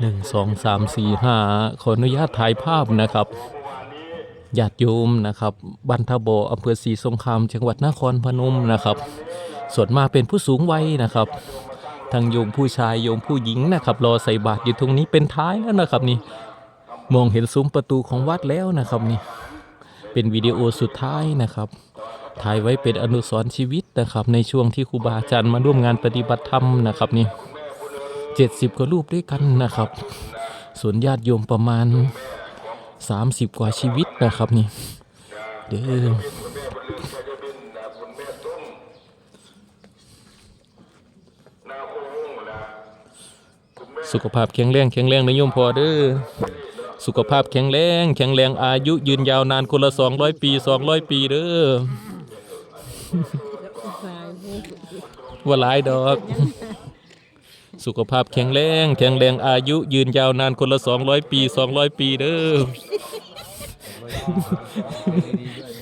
หนึ่งสองสามสี่ห้าขออนุญาตถ่ายภาพนะครับญาติโยมนะครับบันทโบอำเภอศรีสงครามจังหวัดนครพนมนะครับ ส่วนมากเป็นผู้สูงวัยนะครับทั้งโยมผู้ชายโยมผู้หญิงนะครับ รอใส่บาตรอยู่ตรงนี้เป็นท้ายแล้วนะครับนี่มองเห็นซุ้มประตูของวัดแล้วนะครับนี่เป็นวิดีโอสุดท้ายนะครับถ่ายไว้เป็นอนุสรณ์ชีวิตนะครับ ในช่วงที่ครูบาอาจารย์มาร่วมงานปฏิบัติธรรมนะครับนี่ เจ็ดสิบกว่ารูปด้วยกันนะครับ ส่วนญาติโยมประมาณ 30 กว่าชีวิตนะครับนี่ เด้อสุขภาพแข็งแรงแข็งแรงนะโยมพอเด้อสุขภาพแข็งแรงแข็งแรงอายุยืนยาวนานคนละ200ปี200ปีเด้อว่าหลายดอก สุขภาพแข็งแรง แข็งแรงอายุยืนยาวนานคนละ 200 ปี 200 ปีเด้อ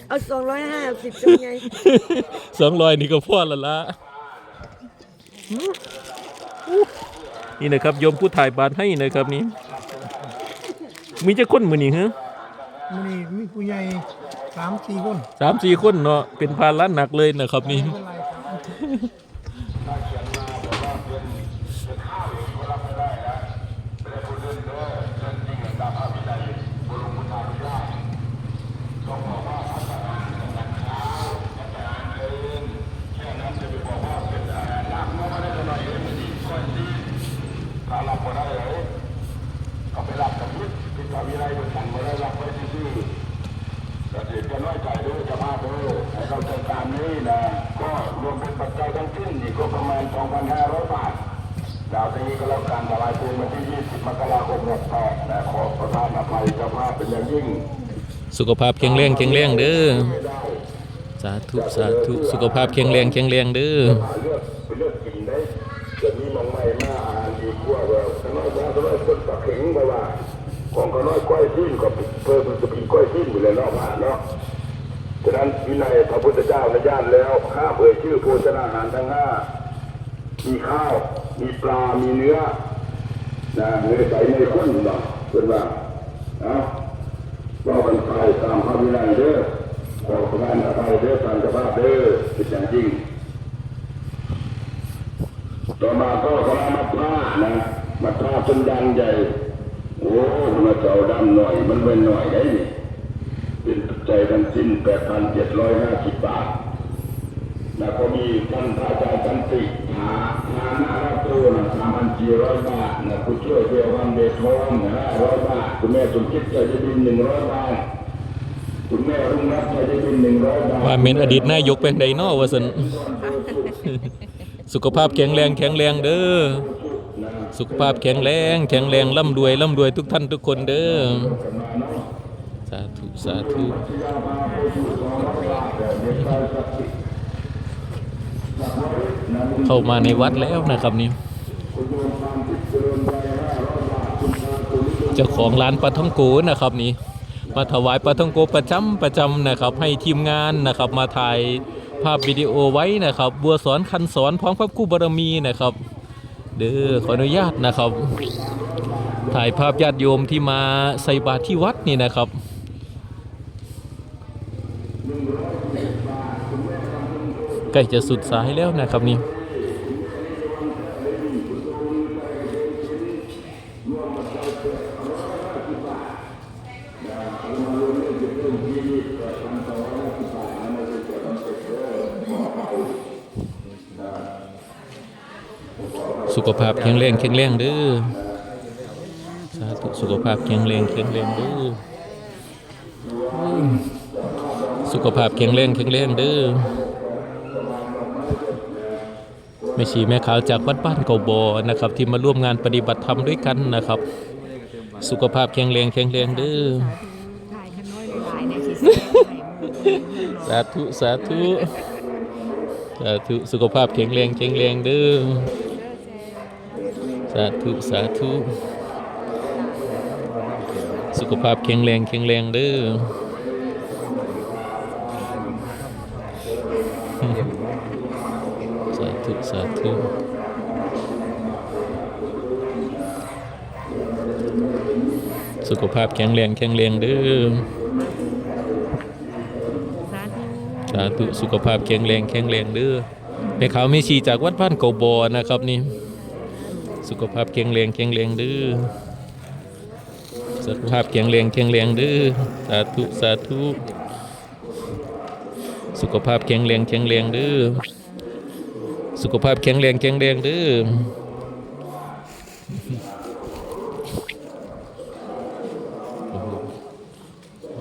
เอาสองร้อยห้าสิบเป็นไงสองร้อยนี่ก็พอและละ นี่นะครับโยมผู้ถ่ายบาทให้นะครับนี่ มีจะคนมือนี่ฮะมันนี่มีผู้ใหญ่สามสี่คนสามสี่คนเนาะเป็นภาระหนักเลยนะครับนี่ ไม่เป็นไรครับ ก็ถือกันน้อยใจด้วยจะมาด้วยให้เราจัดการนี้นะก็รวมเป็นปัจจัยทั้งสิ้นอีกก็ประมาณ 2,500 บาท ดาวนี้ก็แล้วกันละลายปูวันที่ 20 มกราคม68นะขอประทานอภัยเจ้าภาพเป็นอย่างยิ่ง สุขภาพแข็งแรงแข็งแรงเด้อ สาธุสาธุสุขภาพแข็งแรงแข็งแรงเด้อหาเลือดไปเลือดกินได้จะมีมองไม่มาอ่านดีกว่าว่าขน้อยมาขน้อยคนปากเข็งมาว่า ของขน้อยก้อยทิ้นก็เพิ่มมันจะกินก้อยทิ้นอยู่เลยเนาะมาเนาะฉะนั้นวินัยพระพุทธเจ้าในญาติแล้วห้ามเอ่ยชื่อโภชนาอาหารทั้งห้ามีข้าว มีปลา มีเนื้อนะเนื้อใสเนื้อข้นเนาะเป็นว่าเอาว่ากันไปตามพระวินัยเด้อขอประทานอภัยเด้อตามสภาเด้อเป็นอย่างยิ่งต่อมาก็คณะมัดผ้านะมัดผ้าเป็นดังใหญ่โอ้มาเจ้าดำหน่อย มันเป็นหน่อยได้นี่เป็นปัจจัยทั้งสิ้น8,750บาท แล้วก็มีท่านพระอาจารย์สันติหาหาหน้ารับตัวนะ3,400บาทนะผู้ช่วยเทวันเดชทองนะ500บาทคุณแม่สมคิดใจจะบิน100บาทคุณแม่รุ่งรัตน์ใจจะบิน100บาทว่าเมนอดีตนายกเป็นไดเนอวะสันสุขภาพแข็งแรงแข็งแรงเด้อสุขภาพแข็งแรงแข็งแรงร่ำรวยร่ำรวยทุกท่านทุกคนเด้อสาธุสาธุ เข้ามาในวัดแล้วนะครับนี่เจ้าของร้านปลาท่องโกนะครับนี่มาถวายปลาท่องโกประจำประจำนะครับ ให้ทีมงานนะครับ มาถ่ายภาพวิดีโอไว้นะครับ บัวสอนคันสอนพร้อมพระคู่บารมีนะครับ เด้อขออนุญาตนะครับ ถ่ายภาพญาติโยมที่มาใส่บาตรที่วัดนี่นะครับ ล้จะสุดสายแล้วนะครับนี่สุขภาพแข็งแรงแข็งแรงเด้อสาธุสุขภาพแข็งแรงแข็งแรงเด้อสุขภาพแข็งแรงแข็งแรงเด้อ แม่ชีแม่ขาวจากวัดบ้านเกาบอนะครับ ที่มาร่วมงานปฏิบัติธรรมด้วยกันนะครับ สุขภาพแข็งแรงแข็งแรงเด้อถ่ายกันน้อยหลายในที่สุดสาธุสาธุสาธุสุขภาพแข็งแรงแข็งแรงเด้อสาธุสาธุสุขภาพแข็งแรงแข็งแรงเด้อ ธุสาธุสุขภาพแข็งแรงแข็งแรงเด้อสาธุสุขภาพแข็งแรงแข็งแรงเด้อแม่ขาวไม่ชีจากวัดบ้านเกาบอนะครับนี่ สุขภาพแข็งแรงแข็งแรงเด้อสุขภาพแข็งแรงแข็งแรงเด้อสาธุสาธุสุขภาพแข็งแรงแข็งแรงเด้อ สุขภาพแข็งแรงแข็งแรงเด้อ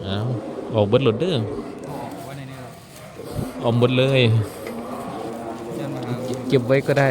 เอาออกเบิดหลดเด้อออกหมดเลย เก็บไว้ก็ได้